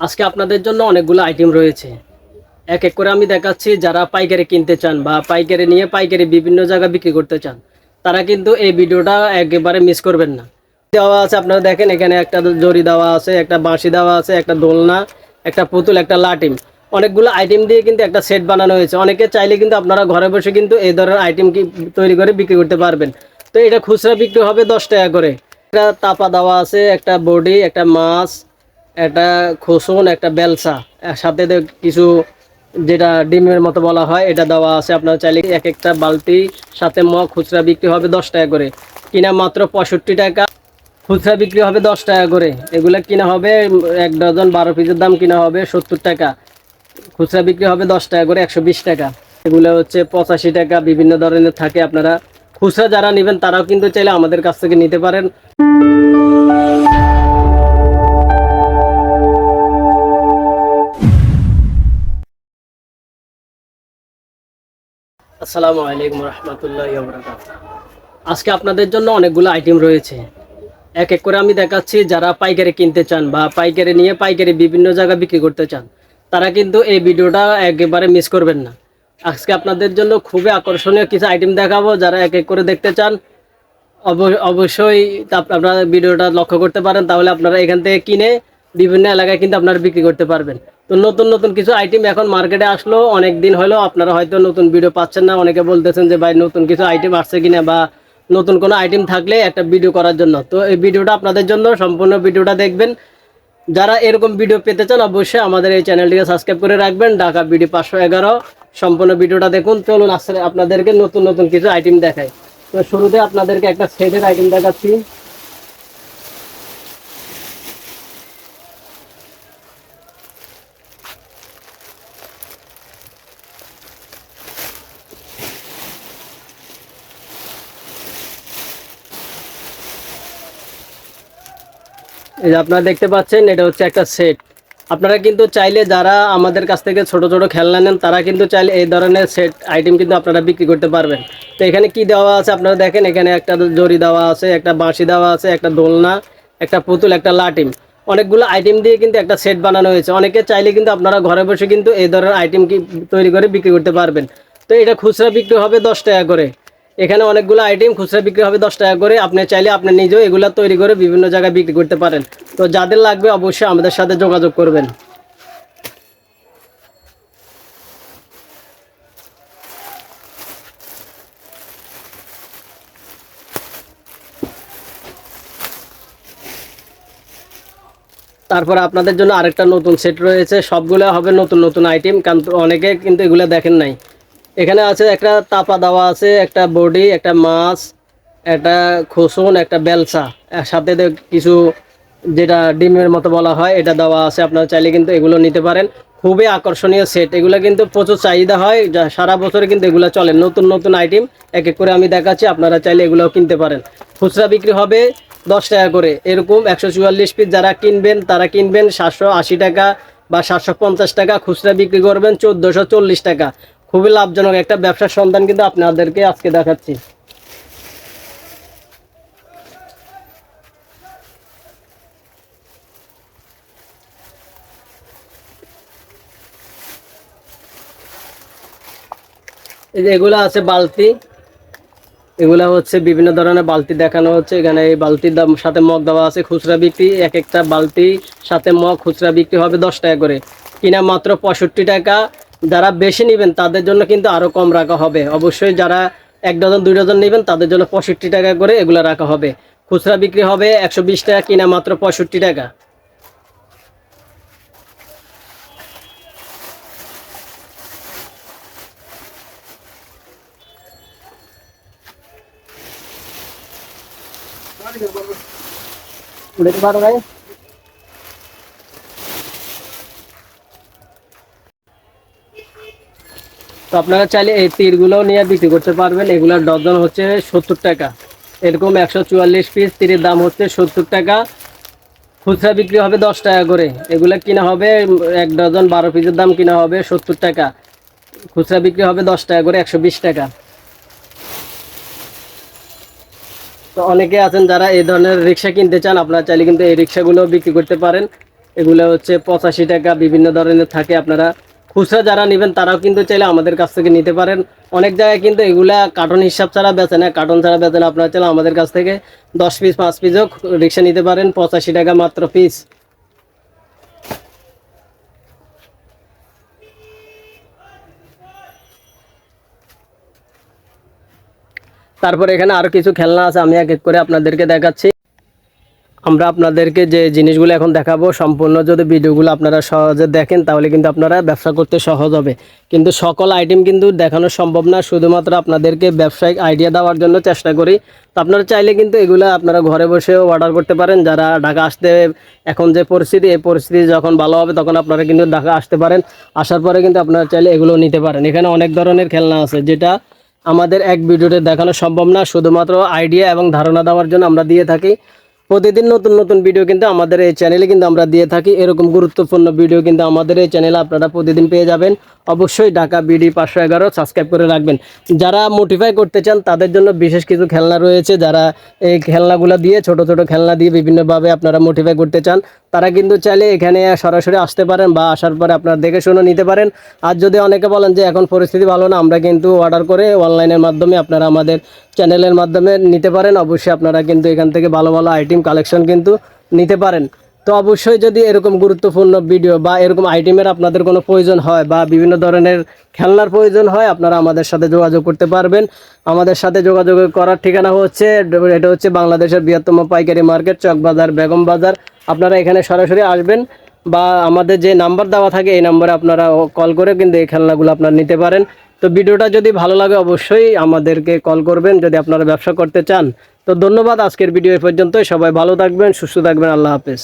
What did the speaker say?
আজকে আপনাদের জন্য অনেকগুলো আইটেম রয়েছে। এক এক করে আমি দেখাচ্ছি, যারা পাইকারি কিনতে চান বা পাইকারি নিয়ে পাইকারি বিভিন্ন জায়গায় বিক্রি করতে চান, তারা কিন্তু এই ভিডিওটা একেবারে মিস করবেন না। দেওয়া আছে, আপনারা দেখেন, এখানে একটা জরি দেওয়া আছে, একটা বাঁশি দেওয়া আছে, একটা দোলনা, একটা পুতুল, একটা লাটিম অনেকগুলো আইটেম দিয়ে কিন্তু একটা সেট বানানো হয়েছে। অনেকে চাইলে কিন্তু আপনারা ঘরে বসে কিন্তু এই ধরনের আইটেম কি তৈরি করে বিক্রি করতে পারবেন। তো এটা খুচরা বিক্রি হবে দশ টাকা করে। একটা তাপা দেওয়া আছে, একটা বডি, একটা মাছ একটা খোসন, একটা বেলসা। সাথে কিছু যেটা ডিমের মতো বলা হয়, এটা দেওয়া আছে আপনার চাইলে এক একটা বালতি, সাথে মগ, খুচরা বিক্রি হবে দশ টাকা করে। কিনা মাত্র পঁয়ষট্টি টাকা, খুচরা বিক্রি হবে দশ টাকা করে। এগুলো কিনা হবে এক ডজন বারো পিসের দাম কিনা হবে সত্তর টাকা। খুচরা বিক্রি হবে দশ টাকা করে, একশো বিশ টাকা। এগুলো হচ্ছে পঁচাশি টাকা, বিভিন্ন ধরনের থাকে আপনারা। খুচরা যারা নেবেন তারাও কিন্তু চাইলে আমাদের কাছ থেকে নিতে পারেন। আসসালামু আলাইকুম রহমতুল্লাহ আজকে আপনাদের জন্য অনেকগুলো আইটেম রয়েছে। এক এক করে আমি দেখাচ্ছি, যারা পাইকারি কিনতে চান বা পাইকারি নিয়ে পাইকারি বিভিন্ন জায়গায় বিক্রি করতে চান, তারা কিন্তু এই ভিডিওটা একেবারে মিস করবেন না। আজকে আপনাদের জন্য খুবই আকর্ষণীয় কিছু আইটেম দেখাবো, যারা এক এক করে দেখতে চান। অব- অবশ্যই আপনারা ভিডিওটা লক্ষ্য করতে পারেন, তাহলে আপনারা এখান থেকে কিনে বিভিন্ন এলাকায় কিন্তু আপনারা বিক্রি করতে পারবেন। তো নতুন নতুন কিছু আইটেম এখন মার্কেটে আসলো, অনেক দিন হলো, আপনারা হয়তো নতুন ভিডিও পাচ্ছেন না, অনেকে বলতেছেন যে, ভাই, নতুন কিছু আইটেম আসছে কিনা বা নতুন কোনো আইটেম থাকলে একটা ভিডিও করার জন্য। তো এই ভিডিওটা আপনাদের জন্য, সম্পূর্ণ ভিডিওটা দেখবেন। যারা এরকম ভিডিও পেতে চান, অবশ্যই আমাদের এই চ্যানেলটিকে সাবস্ক্রাইব করে রাখবেন। ঢাকা বিডি পাঁচশো এগারো। সম্পূর্ণ ভিডিওটা দেখুন। চলুন আসলে আপনাদেরকে নতুন নতুন কিছু আইটেম দেখাই। তো শুরুতে আপনাদেরকে একটা সেটের আইটেম দেখাচ্ছি। এই যে আপনারা দেখতে পাচ্ছেন, এটা হচ্ছে একটা সেট আপনারা কিন্তু চাইলে যারা আমাদের কাছ থেকে ছোট ছোট খেলনা নেন, তারা কিন্তু চাইলে এই ধরনের সেট আইটেম কিন্তু আপনারা বিক্রি করতে পারবেন। তো এখানে কি দেওয়া আছে আপনারা দেখেন, এখানে একটা জরি দেওয়া আছে, একটা বাঁশি দেওয়া আছে, একটা দোলনা, একটা পুতুল, একটা লাটিম। অনেকগুলো আইটেম দিয়ে কিন্তু একটা সেট বানানো হয়েছে। অনেকে চাইলে কিন্তু আপনারা ঘরে বসে কিন্তু এই ধরনের আইটেম কি তৈরি করে বিক্রি করতে পারবেন। তো এটা খুচরা বিক্রি হবে দশ টাকা করে। এখানে অনেকগুলো আইটেম খুচরা বিক্রি হবে দশ টাকা করে। আপনি চাইলে আপনি নিজেও এগুলা তৈরি করে বিভিন্ন জায়গায় বিক্রি করতে পারেন। তো যাদের লাগবে অবশ্যই আমাদের সাথে যোগাযোগ করবেন। তারপরে আপনাদের জন্য আরেকটা নতুন সেট রয়েছে। সবগুলো হবে নতুন নতুন আইটেম কারণ অনেকে কিন্তু এগুলো দেখেন নাই। এখানে আছে একটা তাপা দেওয়া আছে, একটা বডি, একটা মাছ, একটা খোসন, একটা বেলসা। সাথে কিছু যেটা ডিমের মতো বলা হয়, এটা দেওয়া আছে। আপনারা চাইলে কিন্তু এগুলো নিতে পারেন। খুবই আকর্ষণীয় সেট এগুলো কিন্তু প্রচুর চাহিদা হয়, যা সারা বছরে কিন্তু এগুলো চলে। নতুন নতুন আইটেম এক এক করে আমি দেখাচ্ছি, আপনারা চাইলে এগুলোও কিনতে পারেন। খুচরা বিক্রি হবে দশ টাকা করে। এরকম একশো চুয়াল্লিশ পিস যারা কিনবেন, তারা কিনবেন সাতশো আশি টাকা বা সাতশো পঞ্চাশ টাকা। খুচরা বিক্রি করবেন চোদ্দোশো চল্লিশ টাকা। খুবই লাভজনক একটা ব্যবসার সন্ধান কিন্তু আপনাদেরকে আজকে দেখাচ্ছি। এই যে এগুলো আছে বালতি। এগুলা হচ্ছে বিভিন্ন ধরনের বালতি দেখানো হচ্ছে। এখানে এই বালতির দাম সাথে মগ দেওয়া আছে, খুচরা বিক্রি, এক একটা বালতি সাথে মগ খুচরা বিক্রি হবে দশ টাকা করে। কিনা মাত্র পঁয়ষট্টি টাকা যারা বেশি নেবেন, তাদের জন্য কিন্তু আরও কম রাখা হবে। অবশ্যই যারা এক ডজন, দুই ডজন নেবেন, তাদের জন্য পঁয়ষট্টি টাকা করে এগুলো রাখা হবে। খুচরা বিক্রি হবে একশো বিশ টাকা, কিনা মাত্র পঁয়ষট্টি টাকা। ভাই তো আপনারা চাইলে এই তীরগুলো নিয়ে বিক্রি করতে পারবেন। এগুলোর ডজন হচ্ছে সত্তর টাকা। এরকম একশো চুয়াল্লিশ পিস তীরের দাম হচ্ছে সত্তর টাকা। খুচরা বিক্রি হবে দশ টাকা করে। এগুলো কিনা হবে এক ডজন বারো পিসের দাম কিনা হবে সত্তর টাকা। খুচরা বিক্রি হবে দশ টাকা করে একশো বিশ টাকা। তো অনেকে আছেন যারা এই ধরনের রিক্সা কিনতে চান, আপনারা চাইলে কিন্তু এই রিক্সাগুলো বিক্রি করতে পারেন। এগুলো হচ্ছে পঁচাশি টাকা, বিভিন্ন ধরনের থাকে। আপনারা খুচরা যারা নেবেন, তারাও কিন্তু চাইলে আমাদের কাছ থেকে নিতে পারেন। অনেক জায়গায় কিন্তু এগুলা কার্টন হিসাব ছাড়া বেচে না কার্টন ছাড়া বেচে না, আপনারা চাইলে আমাদের কাছ থেকে দশ পিস পাঁচ পিসও রিক্সা নিতে পারেন, পঁচাশি টাকা মাত্র পিস তারপর এখানে আরও কিছু খেলনা আছে, আমি এক এক করে আপনাদেরকে দেখাচ্ছি। আমরা আপনাদেরকে যে জিনিসগুলো এখন দেখাবো সম্পূর্ণ যদি ভিডিওগুলো আপনারা সহজে দেখেন, তাহলে কিন্তু আপনারা ব্যবসা করতে সহজ হবে। কিন্তু সকল আইটেম কিন্তু দেখানো সম্ভব না, শুধুমাত্র আপনাদেরকে ব্যবসায়িক আইডিয়া দেওয়ার জন্য চেষ্টা করি। তো আপনারা চাইলে কিন্তু এগুলো আপনারা ঘরে বসেও অর্ডার করতে পারেন। যারা ঢাকা আসতে এখন যে পরিস্থিতি, এই পরিস্থিতি যখন ভালো হবে তখন আপনারা কিন্তু ঢাকা আসতে পারেন। আসার পরে কিন্তু আপনারা চাইলে এগুলো নিতে পারেন। এখানে অনেক ধরনের খেলনা আছে, যেটা আমাদের এক ভিডিওতে দেখানো সম্ভব না। শুধুমাত্র আইডিয়া এবং ধারণা দেওয়ার জন্য আমরা দিয়ে থাকি। প্রতিদিন নতুন নতুন ভিডিও কিন্তু আমাদের এই চ্যানেলে কিন্তু আমরা দিয়ে থাকি। এরকম গুরুত্বপূর্ণ ভিডিও কিন্তু আমাদের এই চ্যানেলে আপনারা প্রতিদিন পেয়ে যাবেন। অবশ্যই ঢাকা বিডি পাঁচশো এগারো সাবস্ক্রাইব করে রাখবেন। যারা মোটিফাই করতে চান, তাদের জন্য বিশেষ কিছু খেলনা রয়েছে। যারা এই খেলনাগুলো দিয়ে ছোট ছোট খেলনা দিয়ে বিভিন্নভাবে আপনারা মোটিফাই করতে চান, তারা কিন্তু চাইলে এখানে সরাসরি আসতে পারেন বা আসার পরে আপনারা দেখে শুনে নিতে পারেন। আর যদি অনেকে বলেন যে এখন পরিস্থিতি ভালো না, আমরা কিন্তু অর্ডার করে অনলাইনের মাধ্যমে আপনারা আমাদের চ্যানেলের মাধ্যমে নিতে পারেন। অবশ্যই আপনারা কিন্তু এখান থেকে ভালো ভালো আইটেম কালেকশন কিন্তু নিতে পারেন। তো অবশ্যই যদি এরকম গুরুত্বপূর্ণ ভিডিও বা এরকম আইটেমের আপনাদের কোনো প্রয়োজন হয় বা বিভিন্ন ধরনের খেলনার প্রয়োজন হয়, আপনারা আমাদের সাথে যোগাযোগ করতে পারবেন। আমাদের সাথে যোগাযোগ করার ঠিকানা হচ্ছে, এটা হচ্ছে বাংলাদেশের বৃহত্তম পাইকারি মার্কেট, চকবাজার, বেগম বাজার। আপনারা এখানে সরাসরি আসবেন বা আমাদের যে নাম্বার দেওয়া থাকে, এই নাম্বারে আপনারা কল করে কিন্তু এই খেলনাগুলো আপনারা নিতে পারেন। তো ভিডিওটা যদি ভালো লাগে অবশ্যই আমাদেরকে কল করবেন যদি আপনারা ব্যবসা করতে চান। তো ধন্যবাদ আজকের ভিডিও এ পর্যন্তই। সবাই ভালো থাকবেন, সুস্থ থাকবেন। আল্লাহ হাফেজ।